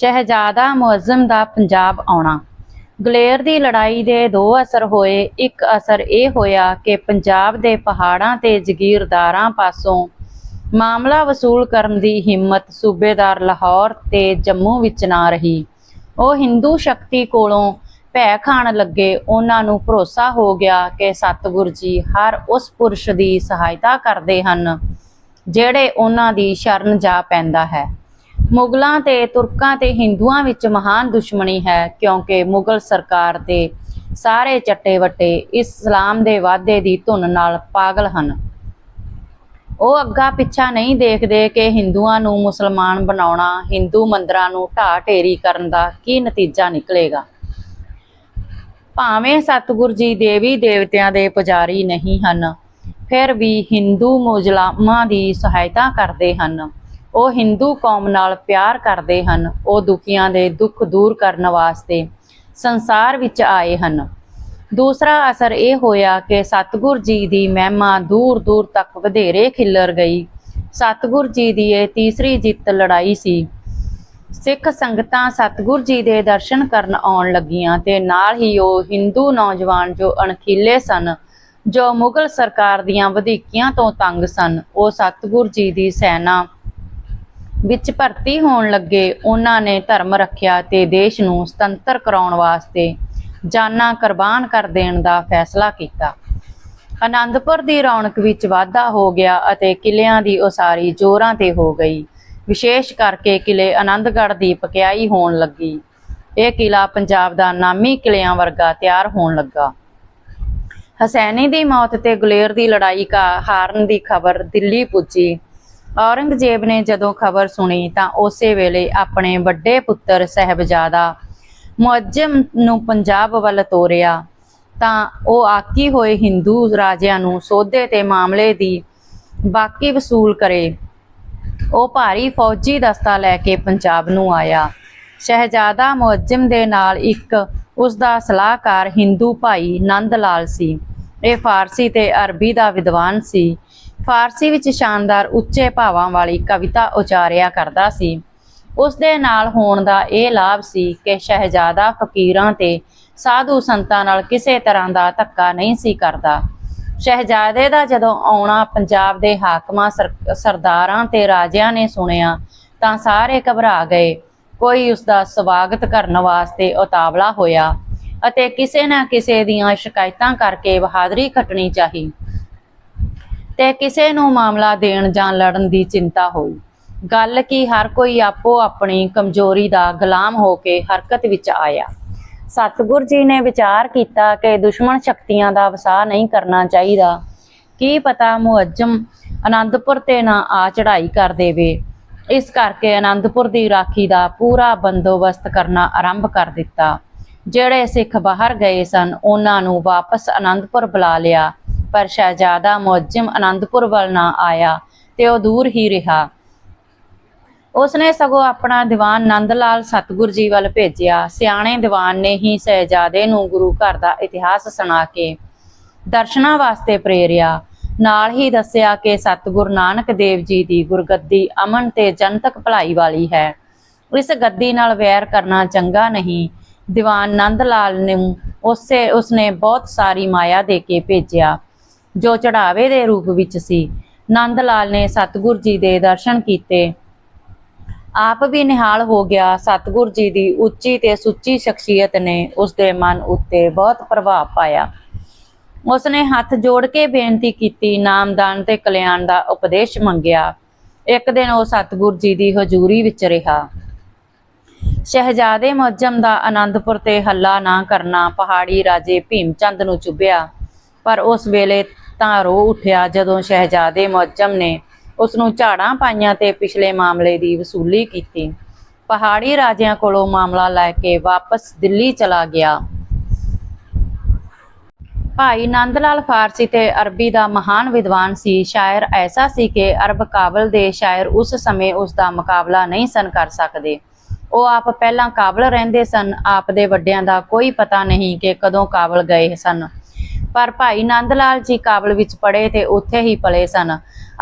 ਸ਼ਹਿਜ਼ਾਦਾ ਮੁਅਜ਼ਮ ਦਾ ਪੰਜਾਬ ਆਉਣਾ। ਗਲੇਰ ਦੀ ਲੜਾਈ ਦੇ ਦੋ ਅਸਰ ਹੋਏ। ਇੱਕ ਅਸਰ ਇਹ ਹੋਇਆ ਕਿ ਪੰਜਾਬ ਦੇ ਪਹਾੜਾਂ ਤੇ ਜ਼ਗੀਰਦਾਰਾਂ ਪਾਸੋਂ ਮਾਮਲਾ ਵਸੂਲ ਕਰਨ ਦੀ ਹਿੰਮਤ ਸੂਬੇਦਾਰ ਲਾਹੌਰ ਤੇ ਜੰਮੂ ਵਿੱਚ ਨਾ ਰਹੀ। ਉਹ ਹਿੰਦੂ ਸ਼ਕਤੀ ਕੋਲੋਂ ਭੈ ਖਾਣ ਲੱਗੇ। ਉਹਨਾਂ ਨੂੰ ਭਰੋਸਾ ਹੋ ਗਿਆ ਕਿ ਸਤਿਗੁਰ ਜੀ ਹਰ ਉਸ ਪੁਰਸ਼ ਦੀ ਸਹਾਇਤਾ ਕਰਦੇ ਹਨ, ਜਿਹੜੇ ਉਹਨਾਂ ਦੀ ਸ਼ਰਨ ਜਾ ਪੈਂਦਾ ਹੈ। ਮੁਗਲਾਂ ਤੇ ਤੁਰਕਾਂ ਤੇ ਹਿੰਦੂਆਂ ਵਿੱਚ ਮਹਾਨ ਦੁਸ਼ਮਣੀ ਹੈ, ਕਿਉਂਕਿ ਮੁਗਲ ਸਰਕਾਰ ਦੇ ਸਾਰੇ ਚੱਟੇ ਵੱਟੇ ਇਸਲਾਮ ਦੇ ਵਾਅਦੇ ਦੀ ਧੁਨ ਨਾਲ ਪਾਗਲ ਹਨ। ਉਹ ਅੱਗਾ ਪਿੱਛਾ ਨਹੀਂ ਦੇਖਦੇ ਕਿ ਹਿੰਦੂਆਂ ਨੂੰ ਮੁਸਲਮਾਨ ਬਣਾਉਣਾ, ਹਿੰਦੂ ਮੰਦਰਾਂ ਨੂੰ ਢਾਹ ਢੇਰੀ ਕਰਨ ਦਾ ਕੀ ਨਤੀਜਾ ਨਿਕਲੇਗਾ? ਭਾਵੇਂ ਸਤਿਗੁਰ ਜੀ ਦੇਵੀ ਦੇਵਤਿਆਂ ਦੇ ਪੁਜਾਰੀ ਨਹੀਂ ਹਨ, ਫਿਰ ਵੀ ਹਿੰਦੂ ਮੁਸਲਮਾਨਾਂ ਦੀ ਸਹਾਇਤਾ ਕਰਦੇ ਹਨ। ਉਹ ਹਿੰਦੂ ਕੌਮ ਨਾਲ ਪਿਆਰ ਕਰਦੇ ਹਨ, ਉਹ ਦੁਖੀਆਂ ਦੇ ਦੁੱਖ ਦੂਰ ਕਰਨ ਵਾਸਤੇ ਸੰਸਾਰ ਵਿੱਚ ਆਏ ਹਨ। ਦੂਸਰਾ ਅਸਰ ਇਹ ਹੋਇਆ ਕਿ ਸਤਿਗੁਰ ਜੀ ਦੀ ਮਹਿਮਾ ਦੂਰ ਦੂਰ ਤੱਕ ਵਧੇਰੇ ਖਿੱਲਰ ਗਈ। ਸਤਿਗੁਰ ਜੀ ਦੀ ਇਹ ਤੀਸਰੀ ਜਿੱਤ ਲੜਾਈ ਸੀ। ਸਿੱਖ ਸੰਗਤਾਂ ਸਤਿਗੁਰ ਜੀ ਦੇ ਦਰਸ਼ਨ ਕਰਨ ਆਉਣ ਲੱਗੀਆਂ ਤੇ ਨਾਲ ਹੀ ਉਹ ਹਿੰਦੂ ਨੌਜਵਾਨ ਜੋ ਅਣਖੀਲੇ ਸਨ, ਜੋ ਮੁਗਲ ਸਰਕਾਰ ਦੀਆਂ ਵਧੀਕੀਆਂ ਤੋਂ ਤੰਗ ਸਨ, ਉਹ ਸਤਿਗੁਰ ਜੀ ਦੀ ਸੈਨਾ ਵਿੱਚ ਭਰਤੀ ਹੋਣ ਲੱਗੇ, ਉਹਨਾਂ ਨੇ ਧਰਮ ਰੱਖਿਆ ਤੇ ਦੇਸ਼ ਨੂੰ ਸੁਤੰਤਰ ਕਰਾਉਣ ਵਾਸਤੇ ਜਾਨਾਂ ਕੁਰਬਾਨ ਕਰ ਦੇਣ ਦਾ ਫੈਸਲਾ ਕੀਤਾ। ਆਨੰਦਪੁਰ ਦੀ ਰੌਣਕ ਵਿੱਚ ਵਾਧਾ ਹੋ ਗਿਆ ਅਤੇ ਕਿਲਿਆਂ ਦੀ ਉਸਾਰੀ ਜ਼ੋਰਾਂ ਤੇ ਹੋ ਗਈ। ਵਿਸ਼ੇਸ਼ ਕਰਕੇ ਕਿਲੇ ਆਨੰਦਗੜ੍ਹ ਦੀ ਪਕਿਆਈ ਹੋਣ ਲੱਗੀ। ਇਹ ਕਿਲਾ ਪੰਜਾਬ ਦਾ ਨਾਮੀ ਕਿਲਿਆਂ ਵਰਗਾ ਤਿਆਰ ਹੋਣ ਲੱਗਾ। ਹਸੈਨੀ ਦੀ ਮੌਤ ਤੇ ਗੁਲੇਰ ਦੀ ਲੜਾਈ ਕਾ ਹਾਰਨ ਦੀ ਖਬਰ ਦਿੱਲੀ ਪੁੱਜੀ। ਔਰੰਗਜ਼ੇਬ ਨੇ ਜਦੋਂ ਖਬਰ ਸੁਣੀ ਤਾਂ ਉਸੇ ਵੇਲੇ ਆਪਣੇ ਵੱਡੇ ਪੁੱਤਰ ਸਹਿਬਜ਼ਾਦਾ ਮੁਅੱਜ਼ਮ ਨੂੰ ਪੰਜਾਬ ਵੱਲ ਤੋਰਿਆ। ਤਾਂ ਉਹ ਆਕੀ ਹੋਏ ਹਿੰਦੂ ਰਾਜਿਆਂ ਨੂੰ ਸੋਧੇ ਤੇ ਮਾਮਲੇ ਦੀ ਬਾਕੀ ਵਸੂਲ ਕਰੇ। ਉਹ ਭਾਰੀ ਫੌਜੀ ਦਸਤਾ ਲੈ ਕੇ ਪੰਜਾਬ ਨੂੰ ਆਇਆ। ਸ਼ਹਿਜ਼ਾਦਾ ਮੁਅੱਜ਼ਮ ਦੇ ਨਾਲ ਇੱਕ ਉਸ ਦਾ ਸਲਾਹਕਾਰ ਹਿੰਦੂ ਭਾਈ ਨੰਦ ਲਾਲ ਸੀ। ਇਹ ਫਾਰਸੀ ਤੇ ਅਰਬੀ ਦਾ ਵਿਦਵਾਨ ਸੀ। ਫਾਰਸੀ ਵਿੱਚ ਸ਼ਾਨਦਾਰ ਉੱਚੇ ਭਾਵਾਂ ਵਾਲੀ ਕਵਿਤਾ ਉਚਾਰਿਆ ਕਰਦਾ ਸੀ। ਉਸ ਦੇ ਨਾਲ ਹੋਣ ਦਾ ਇਹ ਲਾਭ ਸੀ ਕਿ ਸ਼ਹਿਜ਼ਾਦਾ ਫਕੀਰਾਂ ਤੇ ਸਾਧੂ ਸੰਤਾਂ ਨਾਲ ਕਿਸੇ ਤਰ੍ਹਾਂ ਦਾ ਧੱਕਾ ਨਹੀਂ ਸੀ ਕਰਦਾ। ਸ਼ਹਿਜ਼ਾਦੇ ਦਾ ਜਦੋਂ ਆਉਣਾ ਪੰਜਾਬ ਦੇ ਹਾਕਮਾਂ ਸਰਦਾਰਾਂ ਤੇ ਰਾਜਿਆਂ ਨੇ ਸੁਣਿਆ ਤਾਂ ਸਾਰੇ ਘਬਰਾ ਗਏ। ਕੋਈ ਉਸ ਦਾ ਸਵਾਗਤ ਕਰਨ ਵਾਸਤੇ ਉਤਾਵਲਾ ਹੋਇਆ ਅਤੇ ਕਿਸੇ ਨਾ ਕਿਸੇ ਦੀਆਂ ਸ਼ਿਕਾਇਤਾਂ ਕਰਕੇ ਬਹਾਦਰੀ ਖੱਟਣੀ ਚਾਹੀ। ਤੇ ਕਿਸੇ ਨੂੰ ਮਾਮਲਾ ਦੇਣ ਜਾਂ ਲੜਨ ਦੀ ਚਿੰਤਾ ਹੋਈ। ਗੱਲ ਕੀ ਹਰ ਕੋਈ ਆਪੋ ਆਪਣੀ ਕਮਜ਼ੋਰੀ ਦਾ ਗੁਲਾਮ ਹੋ ਕੇ ਹਰਕਤ ਵਿੱਚ ਆਇਆ। ਸਤਿਗੁਰ ਜੀ ਨੇ ਵਿਚਾਰ ਕੀਤਾ ਕਿ ਦੁਸ਼ਮਣ ਸ਼ਕਤੀਆਂ ਦਾ ਵਸਾਹ ਨਹੀਂ ਕਰਨਾ ਚਾਹੀਦਾ। ਕੀ ਪਤਾ ਮੁਅੱਜਮ ਆਨੰਦਪੁਰ ਤੇ ਨਾ ਆ ਚੜ੍ਹਾਈ ਕਰ ਦੇਵੇ। ਇਸ ਕਰਕੇ ਆਨੰਦਪੁਰ ਦੀ ਰਾਖੀ ਦਾ ਪੂਰਾ ਬੰਦੋਬਸਤ ਕਰਨਾ ਆਰੰਭ ਕਰ ਦਿੱਤਾ। ਜਿਹੜੇ ਸਿੱਖ ਬਾਹਰ ਗਏ ਸਨ, ਉਹਨਾਂ ਨੂੰ ਵਾਪਸ ਆਨੰਦਪੁਰ ਬੁਲਾ ਲਿਆ। ਪਰ ਸ਼ਹਿਜ਼ਾਦਾ ਮੁਅੱਜਮ ਆਨੰਦਪੁਰ ਵੱਲ ਨਾ ਆਇਆ ਤੇ ਉਹ ਦੂਰ ਹੀ ਰਿਹਾ। ਉਸਨੇ ਸਗੋਂ ਆਪਣਾ ਦੀਵਾਨ ਨੰਦ ਲਾਲ ਸਤਗੁਰ ਜੀ ਵੱਲ ਭੇਜਿਆ। ਸਿਆਣੇ ਦੀਵਾਨ ਨੇ ਹੀ ਸਹਿਜਾਦੇ ਨੂੰ ਗੁਰੂ ਘਰ ਦਾ ਇਤਿਹਾਸ ਸੁਣਾ ਕੇ ਦਰਸ਼ਨਾਂ ਵਾਸਤੇ ਪ੍ਰੇਰਿਆ। ਨਾਲ ਹੀ ਦੱਸਿਆ ਕਿ ਸਤਿਗੁਰ ਨਾਨਕ ਦੇਵ ਜੀ ਦੀ ਗੁਰਗੱਦੀ ਅਮਨ ਤੇ ਜਨਤਕ ਭਲਾਈ ਵਾਲੀ ਹੈ। ਇਸ ਗੱਦੀ ਨਾਲ ਵੈਰ ਕਰਨਾ ਚੰਗਾ ਨਹੀਂ। ਦੀਵਾਨ ਨੰਦ ਲਾਲ ਨੂੰ ਉਸੇ ਉਸਨੇ ਬਹੁਤ ਸਾਰੀ ਮਾਇਆ ਦੇ ਕੇ ਭੇਜਿਆ। ਜੋ ਚੜਾਵੇ ਦੇ ਰੂਪ ਵਿੱਚ ਸੀ। ਨੰਦ ਲਾਲ ਨੇ ਸਤਿਗੁਰ ਜੀ ਦੇ ਦਰਸ਼ਨ ਕੀਤੇ। ਆਪ ਵੀ ਨਿਹਾਲ ਹੋ ਗਿਆ। ਸਤਿਗੁਰ ਜੀ ਦੀ ਉੱਚੀ ਤੇ ਸੁੱਚੀ ਸ਼ਖਸੀਅਤ ਨੇ ਉਸ ਦੇ ਮਨ ਉੱਤੇ ਬਹੁਤ ਪ੍ਰਭਾਵ ਪਾਇਆ। ਉਸਨੇ ਹੱਥ ਜੋੜ ਕੇ ਬੇਨਤੀ ਕੀਤੀ, ਨਾਮਦਾਨ ਤੇ ਕਲਿਆਣ ਦਾ ਉਪਦੇਸ਼ ਮੰਗਿਆ। ਇੱਕ ਦਿਨ ਉਹ ਸਤਿਗੁਰ ਜੀ ਦੀ ਹਜ਼ੂਰੀ ਵਿੱਚ ਰਿਹਾ। ਸ਼ਹਿਜ਼ਾਦੇ ਮੁਅੱਜਮ ਦਾ ਆਨੰਦਪੁਰ ਤੇ ਹੱਲਾ ਨਾ ਕਰਨਾ ਪਹਾੜੀ ਰਾਜੇ ਭੀਮ ਚੰਦ ਨੂੰ ਚੁੱਭਿਆ। ਪਰ ਉਸ ਵੇਲੇ ਤਾਂ ਰੋ ਉੱਠਿਆ ਜਦੋਂ ਸ਼ਹਿਜ਼ਾਦੇ ਮੁਅੱਜਮ ਨੇ ਉਸ ਨੂੰ ਝਾੜਾਂ ਪਾਈਆਂ ਤੇ ਪਿਛਲੇ ਮਾਮਲੇ ਦੀ ਵਸੂਲੀ ਕੀਤੀ। ਪਹਾੜੀ ਰਾਜਿਆਂ ਕੋਲੋਂ ਮਾਮਲਾ ਲੈ ਕੇ ਵਾਪਸ ਦਿੱਲੀ ਚਲਾ ਗਿਆ। ਭਾਈ ਨੰਦ ਲਾਲ ਫਾਰਸੀ ਤੇ ਅਰਬੀ ਦਾ ਮਹਾਨ ਵਿਦਵਾਨ ਸੀ। ਸ਼ਾਇਰ ਐਸਾ ਸੀ ਕਿ ਅਰਬ ਕਾਬਲ ਦੇ ਸ਼ਾਇਰ ਉਸ ਸਮੇਂ ਉਸ ਦਾ ਮੁਕਾਬਲਾ ਨਹੀਂ ਸਨ ਕਰ ਸਕਦੇ। ਉਹ ਆਪ ਪਹਿਲਾਂ ਕਾਬਲ ਰਹਿੰਦੇ ਸਨ। ਆਪ ਦੇ ਵੱਡਿਆਂ ਦਾ ਕੋਈ ਪਤਾ ਨਹੀਂ ਕਿ ਕਦੋਂ ਕਾਬਲ ਗਏ ਸਨ। ਪਰ ਭਾਈ ਨੰਦ ਲਾਲ ਜੀ ਕਾਬਲ ਵਿੱਚ ਪੜੇ ਤੇ ਉੱਥੇ ਹੀ ਪਲੇ ਸਨ।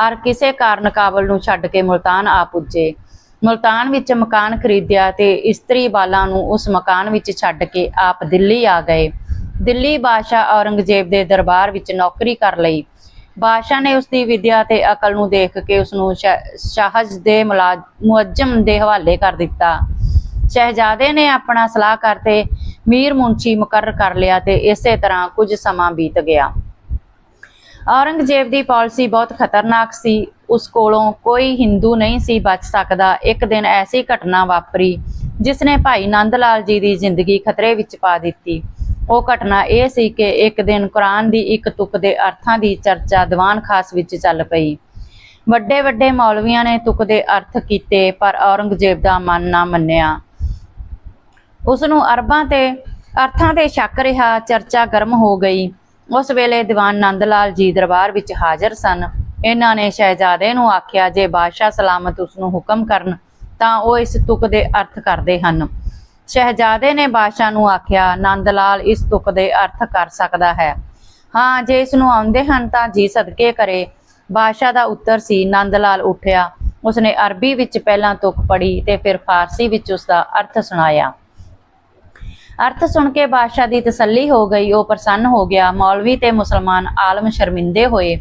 ਔਰ ਕਿਸੇ ਕਾਰਨ ਕਾਬਲ ਨੂੰ ਛੱਡ ਕੇ ਮੁਲਤਾਨ ਆ ਪੁੱਜੇ। ਮੁਲਤਾਨ ਵਿੱਚ ਮਕਾਨ ਖਰੀਦਿਆ ਤੇ ਇਸਤਰੀ ਬਾਲਾਂ ਨੂੰ ਉਸ ਮਕਾਨ ਵਿੱਚ ਛੱਡ ਕੇ ਆਪ ਦਿੱਲੀ ਆ ਗਏ। ਦਿੱਲੀ ਬਾਦਸ਼ਾਹ ਔਰੰਗਜ਼ੇਬ ਦੇ ਦਰਬਾਰ ਵਿੱਚ ਨੌਕਰੀ ਕਰ ਲਈ। ਬਾਦਸ਼ਾਹ ਨੇ ਉਸ ਦੀ ਵਿਦਿਆ ਤੇ ਅਕਲ ਨੂੰ ਦੇਖ ਕੇ ਉਸ ਨੂੰ ਸ਼ਾਹਜ ਦੇ ਮੁਲਾ- ਮੁਅੱਜ਼ਮ ਦੇ ਹਵਾਲੇ ਕਰ ਦਿੱਤਾ। ਸ਼ਹਿਜ਼ਾਦੇ ਨੇ ਆਪਣਾ ਸਲਾਹਕਾਰ ਤੇ ਮੀਰ ਮੁੰਸ਼ੀ ਮੁਕਰਰ ਕਰ ਲਿਆ ਤੇ ਇਸੇ ਤਰ੍ਹਾਂ ਕੁਝ ਸਮਾਂ ਬੀਤ ਗਿਆ। ਔਰੰਗਜ਼ੇਬ ਦੀ ਪਾਲਿਸੀ ਬਹੁਤ ਖਤਰਨਾਕ ਸੀ। ਉਸ ਕੋਲੋਂ ਕੋਈ ਹਿੰਦੂ ਨਹੀਂ ਸੀ ਬਚ ਸਕਦਾ। ਇੱਕ ਦਿਨ ਐਸੀ ਘਟਨਾ ਵਾਪਰੀ ਜਿਸ ਨੇ ਭਾਈ ਨੰਦ ਲਾਲ ਜੀ ਦੀ ਜ਼ਿੰਦਗੀ ਖਤਰੇ ਵਿੱਚ ਪਾ ਦਿੱਤੀ। ਉਹ ਘਟਨਾ ਇਹ ਸੀ ਕਿ ਇੱਕ ਦਿਨ ਕੁਰਾਨ ਦੀ ਇੱਕ ਤੁਕ ਦੇ ਅਰਥਾਂ ਦੀ ਚਰਚਾ ਦੀਵਾਨ ਖਾਸ ਵਿੱਚ ਚੱਲ ਪਈ। ਵੱਡੇ ਵੱਡੇ ਮੌਲਵੀਆਂ ਨੇ ਤੁਕ ਦੇ ਅਰਥ ਕੀਤੇ, ਪਰ ਔਰੰਗਜ਼ੇਬ ਦਾ ਮਨ ਨਾ ਮੰਨਿਆ। ਉਸ ਨੂੰ ਅਰਬਾਂ ਤੇ, ਅਰਥਾਂ ਤੇ ਸ਼ੱਕ ਰਿਹਾ, ਚਰਚਾ ਗਰਮ ਹੋ ਗਈ। ਉਸ ਵੇਲੇ ਦੀਵਾਨ ਨੰਦ ਲਾਲ ਜੀ ਦਰਬਾਰ ਵਿੱਚ ਹਾਜ਼ਰ ਸਨ। ਇਹਨਾਂ ਨੇ ਸ਼ਹਿਜ਼ਾਦੇ ਨੂੰ ਆਖਿਆ, ਜੇ ਬਾਦਸ਼ਾਹ ਸਲਾਮਤ ਉਸ ਨੂੰ ਹੁਕਮ ਕਰਨ, ਤਾਂ ਉਹ ਇਸ ਤੁਕ ਦੇ ਅਰਥ ਕਰਦੇ ਹਨ। ਸ਼ਹਿਜ਼ਾਦੇ ਨੇ ਬਾਦਸ਼ਾਹ ਨੂੰ ਆਖਿਆ ਨੰਦ ਲਾਲ ਇਸ ਤੁਕ ਦੇ ਅਰਥ ਕਰ ਸਕਦਾ ਹੈ। ਹਾਂ, ਜੇ ਇਸ ਨੂੰ ਆਉਂਦੇ ਹਨ, ਤਾਂ ਜੀ ਸਦਕੇ ਕਰੇ। ਬਾਦਸ਼ਾਹ ਦਾ ਉੱਤਰ ਸੀ ਨੰਦ ਲਾਲ ਉੱਠਿਆ। ਉਸਨੇ ਅਰਬੀ ਵਿੱਚ ਪਹਿਲਾਂ ਤੁਕ ਪੜ੍ਹੀ ਤੇ ਫਿਰ ਫਾਰਸੀ ਵਿੱਚ ਉਸ ਦਾ ਅਰਥ ਸੁਣਾਇਆ। ਅਰਥ ਸੁਣ ਕੇ ਬਾਦਸ਼ਾਹ ਦੀ ਤਸੱਲੀ ਹੋ ਗਈ, ਉਹ ਪ੍ਰਸੰਨ ਹੋ ਗਿਆ। ਮੌਲਵੀ ਤੇ ਮੁਸਲਮਾਨ ਆਲਮ ਸ਼ਰਮਿੰਦੇ ਹੋਏ।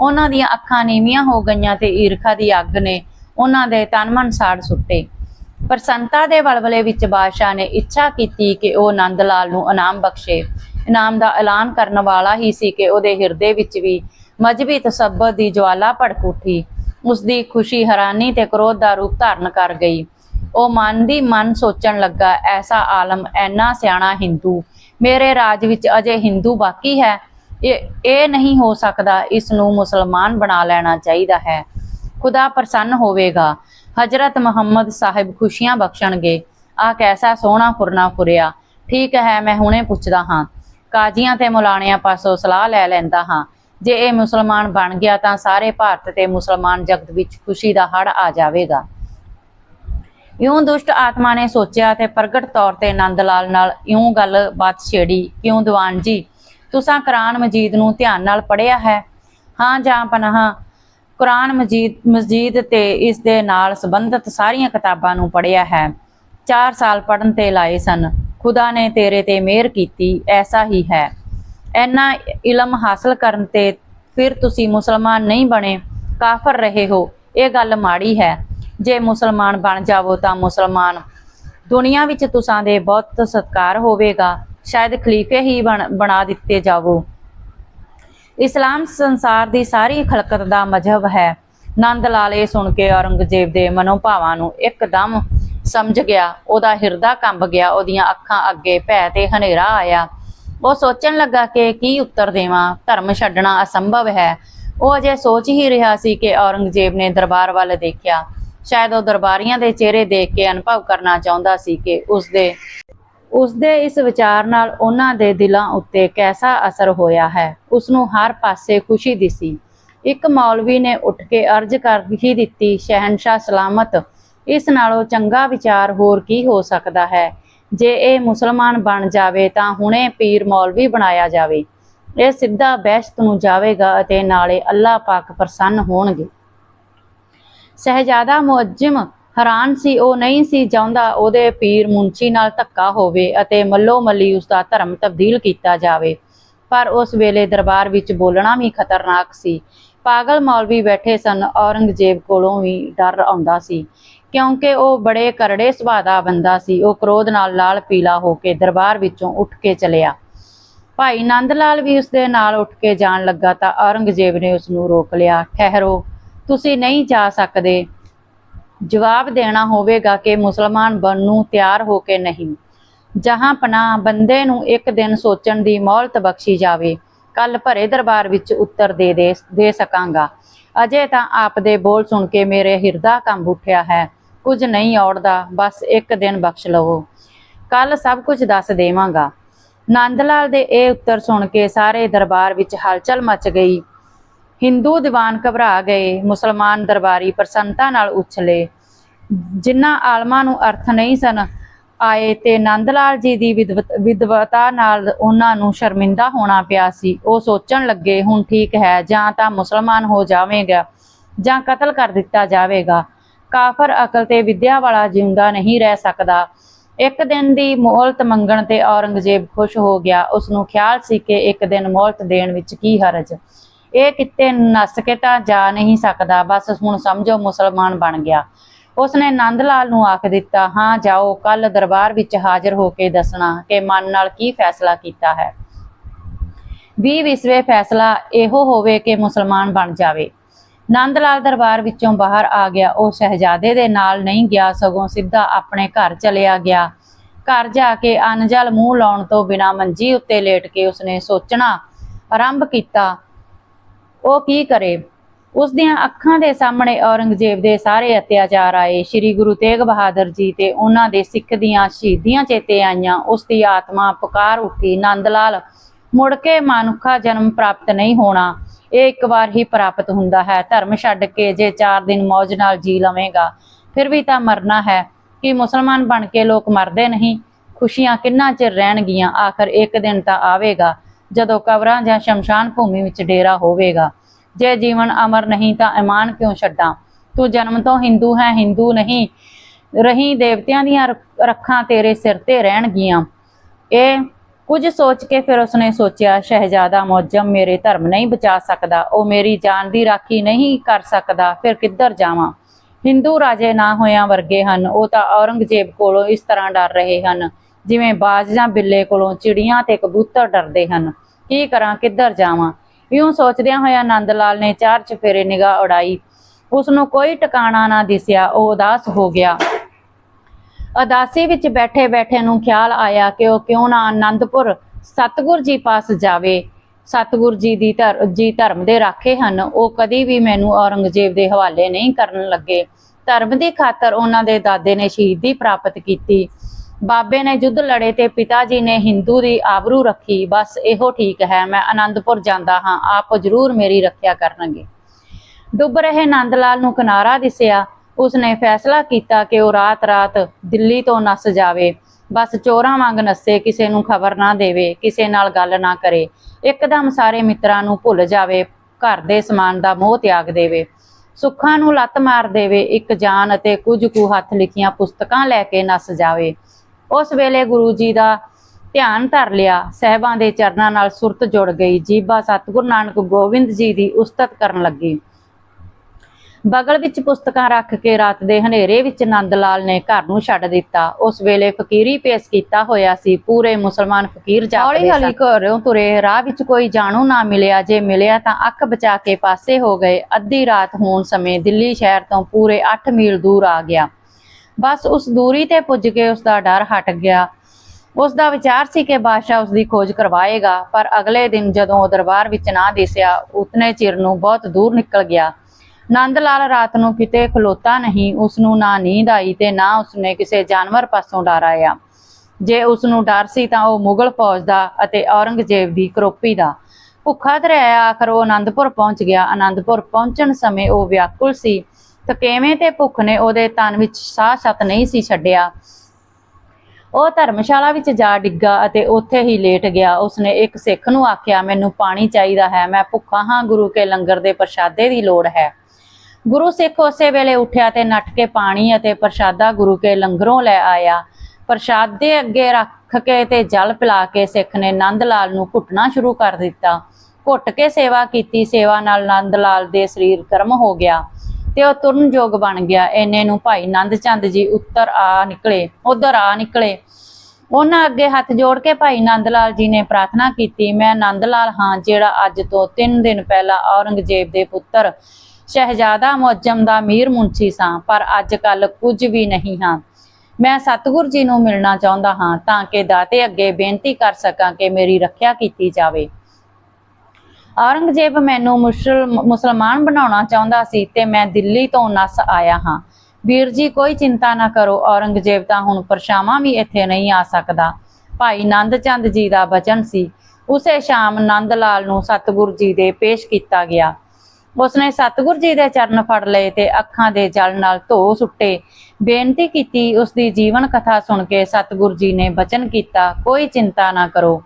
ਉਹਨਾਂ ਦੀਆਂ ਅੱਖਾਂ ਨੀਵੀਆਂ ਹੋ ਗਈਆਂ ਤੇ ਈਰਖਾ ਦੀ ਅੱਗ ਨੇ ਉਹਨਾਂ ਦੇ ਤਨ ਮਨ ਸਾੜ ਸੁੱਟੇ। ਪ੍ਰਸੰਨਤਾ ਦੇ ਵਲਵਲੇ ਵਿੱਚ ਬਾਦਸ਼ਾਹ ਨੇ ਇੱਛਾ ਕੀਤੀ ਕਿ ਉਹ ਨੰਦ ਲਾਲ ਨੂੰ ਇਨਾਮ ਬਖਸ਼ੇ। ਇਨਾਮ ਦਾ ਐਲਾਨ ਕਰਨ ਵਾਲਾ ਹੀ ਸੀ ਕਿ ਉਹਦੇ ਹਿਰਦੇ ਵਿੱਚ ਵੀ ਮਜਬੀ ਤਸੱਬਤ ਦੀ ਜਵਾਲਾ ਭੜਕ ਉੱਠੀ। ਉਸ ਦੀ ਖੁਸ਼ੀ ਹੈਰਾਨੀ ਤੇ ਕ੍ਰੋਧ ਦਾ ਰੂਪ ਧਾਰਨ ਕਰ ਗਈ। ਉਹ ਮਨ ਦੀ ਮਨ ਸੋਚਣ ਲੱਗਾ, ਐਸਾ ਆਲਮ, ਐਨਾ ਸਿਆਣਾ ਹਿੰਦੂ। ਮੇਰੇ ਰਾਜ ਵਿੱਚ ਅਜੇ ਹਿੰਦੂ ਬਾਕੀ ਹੈ। ਇਹ ਨਹੀਂ ਹੋ ਸਕਦਾ ਇਸ ਨੂੰ ਮੁਸਲਮਾਨ ਬਣਾ ਲੈਣਾ ਚਾਹੀਦਾ ਹੈ। ਖੁਦਾ ਪ੍ਰਸੰਨ ਹੋਵੇਗਾ। ਹਜ਼ਰਤ ਮੁਹੰਮਦ ਸਾਹਿਬ ਖੁਸ਼ੀਆਂ ਬਖਸ਼ਣਗੇ। ਆ ਕੈਸਾ ਸੋਹਣਾ ਫੁਰਨਾ ਫੁਰਿਆ ਠੀਕ ਹੈ, ਮੈਂ ਹੁਣੇ ਪੁੱਛਦਾ ਹਾਂ। ਕਾਜ਼ੀਆਂ ਤੇ ਮੁਲਾਣਿਆਂ ਪਾਸੋਂ ਸਲਾਹ ਲੈ ਲੈਂਦਾ ਹਾਂ। ਜੇ ਇਹ ਮੁਸਲਮਾਨ ਬਣ ਗਿਆ ਤਾਂ ਸਾਰੇ ਭਾਰਤ ਤੇ ਮੁਸਲਮਾਨ ਜਗਤ ਵਿੱਚ ਖੁਸ਼ੀ ਦਾ ਹੜ ਆ ਜਾਵੇਗਾ। ਇਉਂ ਦੁਸ਼ਟ ਆਤਮਾ ਨੇ ਸੋਚਿਆ ਤੇ ਪ੍ਰਗਟ ਤੌਰ ਤੇ ਨੰਦ ਲਾਲ ਨਾਲ ਇਉਂ ਗੱਲ ਬਾਤ ਛੇੜੀ, ਕਿਉਂ ਦੀਵਾਨ ਜੀ? ਤੁਸਾਂ ਕੁਰਾਨ ਮਜੀਦ ਨੂੰ ਧਿਆਨ ਨਾਲ ਪੜ੍ਹਿਆ ਹੈ? ਹਾਂ, ਜਾਂ ਪਨਾਹ। ਕੁਰਾਨ ਮਜੀਦ, ਮਸਜਿਦ ਤੇ ਇਸ ਦੇ ਨਾਲ ਸੰਬੰਧਿਤ ਸਾਰੀਆਂ ਕਿਤਾਬਾਂ ਨੂੰ ਪੜ੍ਹਿਆ ਹੈ। 4 ਸਾਲ ਪੜਨ ਤੇ ਲਾਏ ਸਨ। ਖੁਦਾ ਨੇ ਤੇਰੇ ਤੇ ਮਿਹਰ ਕੀਤੀ, ਐਸਾ ਹੀ ਹੈ। ਐਨਾ ਇਲਮ ਹਾਸਲ ਕਰਨ ਤੇ ਫਿਰ ਤੁਸੀਂ ਮੁਸਲਮਾਨ ਨਹੀਂ ਬਣੇ, ਕਾਫਰ ਰਹੇ ਹੋ। ਇਹ ਗੱਲ ਮਾੜੀ ਹੈ। ਜੇ ਮੁਸਲਮਾਨ ਬਣ ਜਾਵੋ ਤਾਂ ਮੁਸਲਮਾਨ। ਦੁਨੀਆ ਵਿੱਚ ਤੁਸਾਂ ਦੇ ਬਹੁਤ ਸਤਕਾਰ ਹੋਵੇਗਾ। ਸ਼ਾਇਦ ਖਲੀਫੇ ਹੀ ਬਣ- ਬਣਾ ਦਿੱਤੇ ਜਾਵੋ। ਇਸਲਾਮ ਸੰਸਾਰ ਦੀ ਸਾਰੀ ਖਲਕਤ ਦਾ ਮਜ਼ਹਬ ਹੈ। ਨੰਦ ਲਾਲ ਇਹ ਸੁਣ ਕੇ ਔਰੰਗਜ਼ੇਬ ਦੇ ਮਨੋਭਾਵਾਂ ਨੂੰ ਇੱਕਦਮ ਸਮਝ ਗਿਆ। ਉਹਦਾ ਹਿਰਦਾ ਕੰਬ ਗਿਆ, ਉਹਦੀਆਂ ਅੱਖਾਂ ਅੱਗੇ ਭੈ ਤੇ ਹਨੇਰਾ ਆਇਆ। ਉਹ ਸੋਚਣ ਲੱਗਾ ਕਿ ਕੀ ਉੱਤਰ ਦੇਵਾਂ, ਧਰਮ ਛੱਡਣਾ ਅਸੰਭਵ ਹੈ। ਉਹ ਅਜੇ ਸੋਚ ਹੀ ਰਿਹਾ ਸੀ ਕਿ ਔਰੰਗਜ਼ੇਬ ਨੇ ਦਰਬਾਰ ਵੱਲ ਦੇਖਿਆ। ਸ਼ਾਇਦ ਉਹ ਦਰਬਾਰੀਆਂ ਦੇ ਚਿਹਰੇ ਦੇਖ ਕੇ ਅਨੁਭਵ ਕਰਨਾ ਚਾਹੁੰਦਾ ਸੀ ਕਿ ਉਸਦੇ ਉਸਦੇ ਇਸ ਵਿਚਾਰ ਨਾਲ ਉਹਨਾਂ ਦੇ ਦਿਲਾਂ ਉੱਤੇ ਕੈਸਾ ਅਸਰ ਹੋਇਆ ਹੈ। ਉਸ ਨੂੰ ਹਰ ਪਾਸੇ ਖੁਸ਼ੀ ਦਿਸੀ। ਇੱਕ ਮੌਲਵੀ ਨੇ ਉੱਠ ਕੇ ਅਰਜ਼ ਕਰ ਹੀ ਦਿੱਤੀ ਸ਼ਹਿਨशाह ਸਲਾਮਤ। ਇਸ ਨਾਲੋਂ ਚੰਗਾ ਵਿਚਾਰ ਹੋਰ ਕੀ ਹੋ ਸਕਦਾ ਹੈ? ਜੇ ਇਹ ਮੁਸਲਮਾਨ ਬਣ ਜਾਵੇ ਤਾਂ ਹੁਣੇ ਪੀਰ ਮੌਲਵੀ ਬਣਾਇਆ ਜਾਵੇ। ਇਹ ਸਿੱਧਾ ਬਹਿਸ਼ਤ ਨੂੰ ਜਾਵੇਗਾ ਅਤੇ ਨਾਲੇ ਅੱਲਾਹ ਪਾਕ ਪ੍ਰਸੰਨ ਹੋਣਗੇ। ਸਹਿਜਾਦਾ ਮੁਅੱਜਮ ਹੈਰਾਨ ਸੀ, ਉਹ ਨਹੀਂ ਸੀ ਚਾਹੁੰਦਾ ਉਹਦੇ ਪੀਰ ਮੁੰਚੀ ਨਾਲ ਧੱਕਾ ਹੋਵੇ ਅਤੇ ਮੱਲੋ ਮੱਲੀ ਉਸ ਦਾ ਧਰਮ ਤਬਦੀਲ ਕੀਤਾ ਜਾਵੇ। ਪਰ ਉਸ ਵੇਲੇ ਦਰਬਾਰ ਵਿੱਚ ਬੋਲਣਾ ਵੀ ਖਤਰਨਾਕ ਸੀ। ਪਾਗਲ ਮੌਲਵੀ ਬੈਠੇ ਸਨ, ਔਰੰਗਜ਼ੇਬ ਕੋਲੋਂ ਵੀ ਡਰ ਆਉਂਦਾ ਸੀ। ਕਿਉਂਕਿ ਉਹ ਬੜੇ ਕਰੜੇ ਸੁਭਾਅ ਦਾ ਬੰਦਾ ਸੀ, ਉਹ ਕ੍ਰੋਧ ਨਾਲ ਲਾਲ ਪੀਲਾ ਹੋ ਕੇ ਦਰਬਾਰ ਵਿੱਚੋਂ ਉੱਠ ਕੇ ਚਲਿਆ। ਭਾਈ ਨੰਦ ਲਾਲ ਵੀ ਉਸ ਦੇ ਨਾਲ ਉੱਠ ਕੇ ਜਾਣ ਲੱਗਾ ਤਾਂ ਔਰੰਗਜ਼ੇਬ ਨੇ ਉਸ ਨੂੰ ਰੋਕ ਲਿਆ, ਠਹਿਰੋ। ਤੁਸੀਂ ਨਹੀਂ ਜਾ ਸਕਦੇ। ਜਵਾਬ ਦੇਣਾ ਹੋਵੇਗਾ ਕਿ ਮੁਸਲਮਾਨ ਬਣਨ ਨੂੰ ਤਿਆਰ ਹੋ ਕੇ ਨਹੀਂ। ਜਹਾਂ ਪਨਾਹ ਬੰਦੇ ਨੂੰ ਇੱਕ ਦਿਨ ਸੋਚਣ ਦੀ ਮੌਲਤ ਬਖਸ਼ੀ ਜਾਵੇ ਕੱਲ ਭਰੇ ਦਰਬਾਰ ਵਿੱਚ ਉੱਤਰ ਦੇ ਦੇ ਦੇ ਸਕਾਂਗਾ। ਅਜੇ ਤਾਂ ਆਪ ਦੇ ਬੋਲ ਸੁਣ ਕੇ ਮੇਰੇ ਹਿਰਦਾ ਕੰਬ ਉੱਠਿਆ ਹੈ। ਕੁਝ ਨਹੀਂ ਔੜਦਾ, ਬਸ ਇੱਕ ਦਿਨ ਬਖਸ਼ ਲਵੋ। ਕੱਲ ਸਭ ਕੁਝ ਦੱਸ ਦੇਵਾਂਗਾ। ਨੰਦ ਲਾਲ ਦੇ ਇਹ ਉੱਤਰ ਸੁਣ ਕੇ ਸਾਰੇ ਦਰਬਾਰ ਵਿੱਚ ਹਲਚਲ ਮਚ ਗਈ। ਹਿੰਦੂ ਦੀਵਾਨ ਘਬਰਾ ਗਏ, ਮੁਸਲਮਾਨ ਦਰਬਾਰੀ ਪ੍ਰਸੰਨਤਾ ਨਾਲ ਉਛਲੇ। ਜਿਨ੍ਹਾਂ ਆਲਮਾਂ ਨੂੰ ਅਰਥ ਨਹੀਂ ਸਨ ਆਏ ਤੇ ਨੰਦ ਲਾਲ ਜੀ ਦੀ ਵਿਦਵਤ- ਵਿਦਵਤਾ ਨਾਲ ਉਹਨਾਂ ਨੂੰ ਸ਼ਰਮਿੰਦਾ ਹੋਣਾ ਪਿਆ ਸੀ। ਉਹ ਸੋਚਣ ਲੱਗੇ, ਹੁਣ ਠੀਕ ਹੈ, ਜਾਂ ਤਾਂ ਮੁਸਲਮਾਨ ਹੋ ਜਾਵੇਗਾ, ਜਾਂ ਕਤਲ ਕਰ ਦਿੱਤਾ ਜਾਵੇਗਾ। ਕਾਫਰ ਅਕਲ ਤੇ ਵਿਦਿਆ ਵਾਲਾ ਜਿਉਂਦਾ ਨਹੀਂ ਰਹਿ ਸਕਦਾ। ਇੱਕ ਦਿਨ ਦੀ ਮੋਹਲਤ ਮੰਗਣ ਤੇ ਔਰੰਗਜ਼ੇਬ ਖੁਸ਼ ਹੋ ਗਿਆ। ਉਸ ਨੂੰ ਖਿਆਲ ਸੀ ਕਿ ਇੱਕ ਦਿਨ ਮੋਹਲਤ ਦੇਣ ਵਿੱਚ ਕੀ ਹਰਜ। ਇਹ ਕਿਤੇ ਨੱਸ ਕੇ ਤਾਂ ਜਾ ਨਹੀਂ ਸਕਦਾ। ਬਸ ਹੁਣ ਸਮਝੋ ਮੁਸਲਮਾਨ ਬਣ ਗਿਆ। ਉਸਨੇ ਨੰਦ ਲਾਲ ਨੂੰ ਆਖ ਦਿੱਤਾ, ਹਾਂ, ਜਾਓ ਕੱਲ ਦਰਬਾਰ ਵਿੱਚ ਹਾਜ਼ਰ ਹੋ ਕੇ ਦੱਸਣਾ ਕਿ ਮਨ ਨਾਲ ਕੀ ਫੈਸਲਾ ਕੀਤਾ ਹੈ। ਵੀਹ ਵਿਸਵੇ ਫੈਸਲਾ ਇਹੋ ਹੋਵੇ ਕਿ ਮੁਸਲਮਾਨ ਬਣ ਜਾਵੇ। ਨੰਦ ਲਾਲ ਦਰਬਾਰ ਵਿੱਚੋਂ ਬਾਹਰ ਆ ਗਿਆ। ਉਹ ਸ਼ਹਿਜ਼ਾਦੇ ਦੇ ਨਾਲ ਨਹੀਂ ਗਿਆ, ਸਗੋਂ ਸਿੱਧਾ ਆਪਣੇ ਘਰ ਚਲਿਆ ਗਿਆ। ਘਰ ਜਾ ਕੇ ਅਨਜਲ ਮੂੰਹ ਲਾਉਣ ਤੋਂ ਬਿਨਾ ਮੰਜੀ ਉੱਤੇ ਲੇਟ ਕੇ ਉਸਨੇ ਸੋਚਣਾ ਆਰੰਭ ਕੀਤਾ ਉਹ ਕੀ ਕਰੇ? ਉਸ ਦੀਆਂ ਅੱਖਾਂ ਦੇ ਸਾਹਮਣੇ ਔਰੰਗਜ਼ੇਬ ਦੇ ਸਾਰੇ ਅਤਿਆਚਾਰ ਆਏ। ਸ੍ਰੀ ਗੁਰੂ ਤੇਗ ਬਹਾਦਰ ਜੀ ਤੇ ਉਹਨਾਂ ਦੇ ਸਿੱਖ ਦੀਆਂ ਸ਼ਹੀਦੀਆਂ ਚੇਤੇ ਆਈਆਂ। ਉਸ ਦੀ ਆਤਮਾ ਪੁਕਾਰ ਉੱਠੀ। ਨੰਦ ਲਾਲ ਮੁੜ ਕੇ ਮਨੁੱਖਾ ਜਨਮ ਪ੍ਰਾਪਤ ਨਹੀਂ ਹੋਣਾ, ਇਹ ਇੱਕ ਵਾਰ ਹੀ ਪ੍ਰਾਪਤ ਹੁੰਦਾ ਹੈ। ਧਰਮ ਛੱਡ ਕੇ ਜੇ ਚਾਰ ਦਿਨ ਮौज ਨਾਲ ਜੀ ਲਵੇਂਗਾ, ਫਿਰ ਵੀ ਤਾਂ ਮਰਨਾ ਹੈ। ਕਿ ਮੁਸਲਮਾਨ ਬਣ ਕੇ ਲੋਕ ਮਰਦੇ ਨਹੀਂ? ਖੁਸ਼ੀਆਂ ਕਿੰਨਾ ਚਿਰ ਰਹਿਣਗੀਆਂ? ਆਖਰ ਇੱਕ ਦਿਨ ਤਾਂ ਆਵੇਗਾ। ਜਦੋਂ ਕਬਰਾਂ ਜਾਂ ਸ਼ਮਸ਼ਾਨ ਭੂਮੀ ਵਿੱਚ ਡੇਰਾ ਹੋਵੇਗਾ। ਜੇ ਜੀਵਨ ਅਮਰ ਨਹੀਂ ਤਾਂ ਇਮਾਨ ਕਿਉਂ ਛੱਡਾਂ? ਤੂੰ ਜਨਮ ਤੋਂ ਹਿੰਦੂ ਹੈ, ਹਿੰਦੂ ਨਹੀਂ। ਰਹੀ ਦੇਵਤਿਆਂ ਦੀਆਂ ਰੱਖਾਂ ਤੇਰੇ ਸਿਰ ਤੇ ਰਹਿਣਗੀਆਂ। ਇਹ ਕੁਝ ਸੋਚ ਕੇ ਫਿਰ ਉਸਨੇ ਸੋਚਿਆ, ਸ਼ਹਿਜ਼ਾਦਾ ਮੌਜਮ ਮੇਰੇ ਧਰਮ ਨਹੀਂ ਬਚਾ ਸਕਦਾ। ਉਹ ਮੇਰੀ ਜਾਨ ਦੀ ਰਾਖੀ ਨਹੀਂ ਕਰ ਸਕਦਾ। ਫਿਰ ਕਿੱਧਰ ਜਾਵਾਂ? ਹਿੰਦੂ ਰਾਜੇ ਨਾ ਹੋਇਆਂ ਵਰਗੇ ਹਨ। ਉਹ ਤਾਂ ਔਰੰਗਜ਼ੇਬ ਕੋਲੋਂ ਇਸ ਤਰ੍ਹਾਂ ਡਰ ਰਹੇ ਹਨ। ਜਿਵੇਂ ਬਾਜ ਜਾਂ ਬਿੱਲੇ ਕੋਲੋਂ ਚਿੜੀਆਂ ਤੇ ਕਬੂਤਰ ਡਰਦੇ ਹਨ। ਕੀ ਕਰਾਂ, ਕਿੱਧਰ ਜਾਵਾਂ? ਇਉਂ ਸੋਚਦਿਆਂ ਹੋਇਆ ਨੰਦ ਲਾਲ ਨੇ ਚਾਰ ਚਫੇਰੇ ਨਿਗਾਹ ਉਡਾਈ। ਉਸ ਨੂੰ ਕੋਈ ਟਿਕਾਣਾ ਨਾ ਦਿਸਿਆ, ਉਹ ਉਦਾਸ ਹੋ ਗਿਆ। ਅਦਾਸੀ ਵਿੱਚ ਬੈਠੇ ਬੈਠੇ ਨੂੰ ਖਿਆਲ ਆਇਆ ਕਿ ਉਹ ਕਿਉਂ ਨਾ ਆਨੰਦਪੁਰ ਸਤਗੁਰ ਜੀ ਪਾਸ ਜਾਵੇ। ਸਤਗੁਰ ਜੀ ਦੀ ਧਰ, ਜੀ ਧਰਮ ਦੇ ਰਾਖੇ ਹਨ। ਉਹ ਕਦੀ ਵੀ ਮੈਨੂੰ ਔਰੰਗਜ਼ੇਬ ਦੇ ਹਵਾਲੇ ਨਹੀਂ ਕਰਨ ਲੱਗੇ। ਧਰਮ ਦੀ ਖਾਤਰ ਉਹਨਾਂ ਦੇ ਦਾਦੇ ਨੇ ਸ਼ਹੀਦੀ ਪ੍ਰਾਪਤ ਕੀਤੀ। ਬਾਬੇ ਨੇ ਯੁੱਧ ਲੜੇ ਤੇ ਪਿਤਾ ਜੀ ਨੇ ਹਿੰਦੂ ਦੀ ਆਬਰੂ ਰੱਖੀ। ਬਸ ਇਹੋ ਠੀਕ ਹੈ, ਮੈਂ ਆਨੰਦਪੁਰ ਜਾਂਦਾ ਹਾਂ। ਆਪ ਜ਼ਰੂਰ ਮੇਰੀ ਰੱਖਿਆ ਕਰਨਗੇ। ਡੁੱਬ ਰਹੇ ਨੰਦ ਲਾਲ ਨੂੰ ਕਿਨਾਰਾ ਦਿਸਿਆ। ਉਸਨੇ ਫੈਸਲਾ ਕੀਤਾ ਕਿ ਉਹ ਰਾਤ-ਰਾਤ ਦਿੱਲੀ ਤੋਂ ਨੱਸ ਜਾਵੇ। ਬਸ ਚੋਰਾਂ ਵਾਂਗ ਨੱਸੇ, ਕਿਸੇ ਨੂੰ ਖਬਰ ਨਾ ਦੇਵੇ, ਕਿਸੇ ਨਾਲ ਗੱਲ ਨਾ ਕਰੇ। ਇੱਕਦਮ ਸਾਰੇ ਮਿੱਤਰਾਂ ਨੂੰ ਭੁੱਲ ਜਾਵੇ, ਘਰ ਦੇ ਸਮਾਨ ਦਾ ਮੋਹ ਤਿਆਗ ਦੇਵੇ। ਸੁੱਖਾਂ ਨੂੰ ਲੱਤ ਮਾਰ ਦੇਵੇ, ਇੱਕ ਜਾਨ ਅਤੇ ਕੁਝ ਕੁ ਹੱਥ ਲਿਖੀਆਂ ਪੁਸਤਕਾਂ ਲੈ ਕੇ ਨੱਸ ਜਾਵੇ। ਉਸ ਵੇਲੇ ਗੁਰੂ ਜੀ ਦਾ ਧਿਆਨ ਧਰ ਲਿਆ ਸਹਿਬਾਂ ਦੇ ਚਰਨਾਂ ਨਾਲ ਸੁਰਤ ਜੁੜ ਗਈ, ਜੀਬਾ ਸਤਿਗੁਰੂ ਨਾਨਕ ਗੋਬਿੰਦ ਜੀ ਦੀ ਉਸਤਤ ਕਰਨ ਲੱਗੀ। ਬਗਲ ਵਿੱਚ ਪੁਸਤਕਾਂ ਰੱਖ ਕੇ ਰਾਤ ਦੇ ਹਨੇਰੇ ਵਿੱਚ ਨੰਦ ਲਾਲ ਨੇ ਘਰ ਨੂੰ ਛੱਡ ਦਿੱਤਾ। ਉਸ ਵੇਲੇ ਫਕੀਰੀ ਪੇਸ਼ ਕੀਤਾ ਹੋਇਆ ਸੀ, ਪੂਰੇ ਮੁਸਲਮਾਨ ਫਕੀਰ ਜਾਪਦੇ ਹੌਲੀ ਹੌਲੀ ਘਰੋਂ ਤੁਰੇ, ਰਾਹ ਵਿੱਚ ਕੋਈ ਜਾਣੂ ਨਾ ਮਿਲਿਆ। ਜੇ ਮਿਲਿਆ ਤਾਂ ਅੱਖ ਬਚਾ ਕੇ ਪਾਸੇ ਹੋ ਗਏ। ਅੱਧੀ ਰਾਤ ਹੋਣ ਸਮੇਂ ਦਿੱਲੀ ਸ਼ਹਿਰ ਤੋਂ ਪੂਰੇ 8 ਮੀਲ ਦੂਰ ਆ ਗਿਆ। ਬਸ ਉਸ ਦੂਰੀ ਤੇ ਪੁੱਜ ਕੇ ਉਸ ਦਾ ਡਰ ਹਟ ਗਿਆ। ਉਸ ਦਾ ਵਿਚਾਰ ਸੀ ਕਿ ਬਾਦਸ਼ਾਹ ਉਸ ਦੀ ਖੋਜ ਕਰਵਾਏਗਾ, ਪਰ ਅਗਲੇ ਦਿਨ ਜਦੋਂ ਉਹ ਦਰਬਾਰ ਵਿੱਚ ਨਾ ਦਿਸਿਆ, ਉਤਨੇ ਚਿਰ ਨੂੰ ਬਹੁਤ ਦੂਰ ਨਿਕਲ ਗਿਆ। ਨੰਦ ਲਾਲ ਰਾਤ ਨੂੰ ਕਿਤੇ ਖਲੋਤਾ ਨਹੀਂ ਉਸ ਨੂੰ ਨਾ ਨੀਂਦ ਆਈ ਤੇ ਨਾ ਉਸਨੇ ਕਿਸੇ ਜਾਨਵਰ ਪਾਸੋਂ ਡਰ ਆਇਆ। ਜੇ ਉਸ ਨੂੰ ਡਰ ਸੀ ਤਾਂ ਉਹ ਮੁਗਲ ਫੌਜ ਦਾ ਅਤੇ ਔਰੰਗਜ਼ੇਬ ਦੀ ਕਰੋਪੀ ਦਾ। ਭੁੱਖਾ ਧਰਿਆ ਆਖਰ ਉਹ ਆਨੰਦਪੁਰ ਪਹੁੰਚ ਗਿਆ। ਆਨੰਦਪੁਰ ਪਹੁੰਚਣ ਸਮੇਂ ਉਹ ਵਿਆਕੁਲ ਸੀ। ਥਕੇਵੇਂ ਤੇ ਭੁੱਖ ਨੇ ਉਹਦੇ ਤਨ ਵਿੱਚ ਸਾਹ ਛੱਤ ਨਹੀਂ ਸੀ ਛੱਡਿਆ। ਉਹ ਧਰਮਸ਼ਾਲਾ ਵਿੱਚ ਜਾ ਡਿੱਗਾ ਅਤੇ ਉੱਥੇ ਹੀ ਲੇਟ ਗਿਆ। ਉਸਨੇ ਇੱਕ ਸਿੱਖ ਨੂੰ ਆਖਿਆ, ਮੈਨੂੰ ਪਾਣੀ ਚਾਹੀਦਾ ਹੈ। ਮੈਂ ਭੁੱਖਾ ਹਾਂ। ਗੁਰੂ ਕੇ ਲੰਗਰ ਦੇ ਪ੍ਰਸ਼ਾਦੇ ਦੀ ਲੋੜ ਹੈ। ਗੁਰੂ ਸਿੱਖ ਉਸੇ ਵੇਲੇ ਉੱਠਿਆ ਤੇ ਨੱਠ ਕੇ ਪਾਣੀ ਅਤੇ ਪ੍ਰਸ਼ਾਦਾ ਗੁਰੂ ਕੇ ਲੰਗਰੋਂ ਲੈ ਆਇਆ। ਪ੍ਰਸ਼ਾਦੇ ਅੱਗੇ ਰੱਖ ਕੇ ਤੇ ਜਲ ਪਿਲਾ ਕੇ ਸਿੱਖ ਨੇ ਨੰਦ ਲਾਲ ਨੂੰ ਘੁੱਟਣਾ ਸ਼ੁਰੂ ਕਰ ਦਿੱਤਾ। ਘੁੱਟ ਕੇ ਸੇਵਾ ਕੀਤੀ। ਸੇਵਾ ਨਾਲ ਨੰਦ ਲਾਲ ਦੇ ਸਰੀਰ ਕਰਮ ਹੋ ਗਿਆ। ਤੇ ਉਹ ਤੁਰਨ ਯੋਗ ਬਣ ਗਿਆ। ਇੰਨੇ ਨੂੰ ਭਾਈ ਨੰਦ ਚੰਦ ਜੀ ਉੱਤਰ ਆ ਨਿਕਲੇ, ਉਧਰ ਆ ਨਿਕਲੇ। ਉਹਨਾਂ ਅੱਗੇ ਹੱਥ ਜੋੜ ਕੇ ਭਾਈ ਨੰਦ ਲਾਲ ਜੀ ਨੇ ਪ੍ਰਾਰਥਨਾ ਕੀਤੀ, ਮੈਂ ਨੰਦ ਲਾਲ ਹਾਂ, ਜਿਹੜਾ ਅੱਜ ਤੋਂ 3 ਦਿਨ ਪਹਿਲਾਂ ਔਰੰਗਜ਼ੇਬ ਦੇ ਪੁੱਤਰ ਸ਼ਹਿਜ਼ਾਦਾ ਮੁਅੱਜਮ ਦਾ ਮੀਰ ਮੁੰਸ਼ੀ ਸਾਂ, ਪਰ ਅੱਜ ਕੱਲ ਕੁਝ ਵੀ ਨਹੀਂ ਹਾਂ। ਮੈਂ ਸਤਿਗੁਰ ਜੀ ਨੂੰ ਮਿਲਣਾ ਚਾਹੁੰਦਾ ਹਾਂ ਤਾਂ ਕਿ ਦਾਤੇ ਅੱਗੇ ਬੇਨਤੀ ਕਰ ਸਕਾਂ ਕਿ ਮੇਰੀ ਰੱਖਿਆ ਕੀਤੀ ਜਾਵੇ। ਔਰੰਗਜ਼ੇਬ ਮੈਨੂੰ ਮੁਸਲਮਾਨ ਬਣਾਉਣਾ ਚਾਹੁੰਦਾ ਸੀ ਤੇ ਮੈਂ ਦਿੱਲੀ ਤੋਂ ਨਸ ਆਇਆ ਹਾਂ। ਵੀਰ ਜੀ, ਕੋਈ ਚਿੰਤਾ ਨਾ ਕਰੋ, ਔਰੰਗਜ਼ੇਬ ਤਾਂ ਹੁਣ ਪਰਛਾਵਾਂ ਵੀ ਇੱਥੇ ਨਹੀਂ ਆ ਸਕਦਾ। ਭਾਈ ਨੰਦ ਚੰਦ ਜੀ ਦਾ ਬਚਨ ਸੀ। ਉਸੇ ਸ਼ਾਮ ਨੰਦ ਲਾਲ ਨੂੰ ਸਤਿਗੁਰ ਜੀ ਦੇ ਪੇਸ਼ ਕੀਤਾ ਗਿਆ। ਉਸਨੇ ਸਤਿਗੁਰ ਜੀ ਦੇ ਚਰਨ ਫੜ ਲਏ ਤੇ ਅੱਖਾਂ ਦੇ ਜਲ ਨਾਲ ਧੋ ਸੁੱਟੇ। ਬੇਨਤੀ ਕੀਤੀ ਉਸ ਦੀ ਜੀਵਨ ਕਥਾ ਸੁਣ ਕੇ ਸਤਿਗੁਰ ਜੀ ਨੇ ਬਚਨ ਕੀਤਾ, ਕੋਈ ਚਿੰਤਾ ਨਾ ਕਰੋ।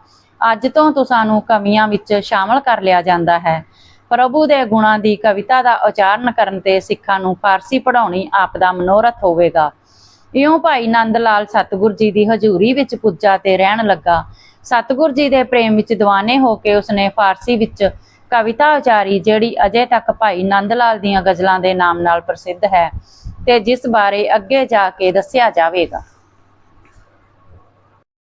ਅੱਜ ਤੋਂ ਤੁਸਾਂ ਨੂੰ ਕਮੀਆਂ ਵਿੱਚ ਸ਼ਾਮਲ ਕਰ ਲਿਆ ਜਾਂਦਾ ਹੈ। ਪ੍ਰਭੂ ਦੇ ਗੁਣਾਂ ਦੀ ਕਵਿਤਾ ਦਾ ਉਚਾਰਨ ਕਰਨ ਤੇ ਸਿੱਖਾਂ ਨੂੰ ਫਾਰਸੀ ਪੜ੍ਹਾਉਣੀ ਆਪ ਦਾ ਮਨੋਰਥ ਹੋਵੇਗਾ। ਇਉਂ ਭਾਈ ਨੰਦ ਲਾਲ ਸਤਿਗੁਰ ਜੀ ਦੀ ਹਜ਼ੂਰੀ ਵਿੱਚ ਪੁੱਜਾ ਤੇ ਰਹਿਣ ਲੱਗਾ। ਸਤਿਗੁਰ ਜੀ ਦੇ ਪ੍ਰੇਮ ਵਿੱਚ دیਵਾਨੇ ਹੋ ਕੇ ਉਸਨੇ ਫਾਰਸੀ ਵਿੱਚ ਕਵਿਤਾ ਉਚਾਰੀ, ਜਿਹੜੀ ਅਜੇ ਤੱਕ ਭਾਈ ਨੰਦ ਲਾਲ ਦੀਆਂ ਗਜ਼ਲਾਂ ਦੇ ਨਾਮ ਨਾਲ ਪ੍ਰਸਿੱਧ ਹੈ ਤੇ ਜਿਸ ਬਾਰੇ ਅੱਗੇ ਜਾ ਕੇ ਦੱਸਿਆ ਜਾਵੇਗਾ।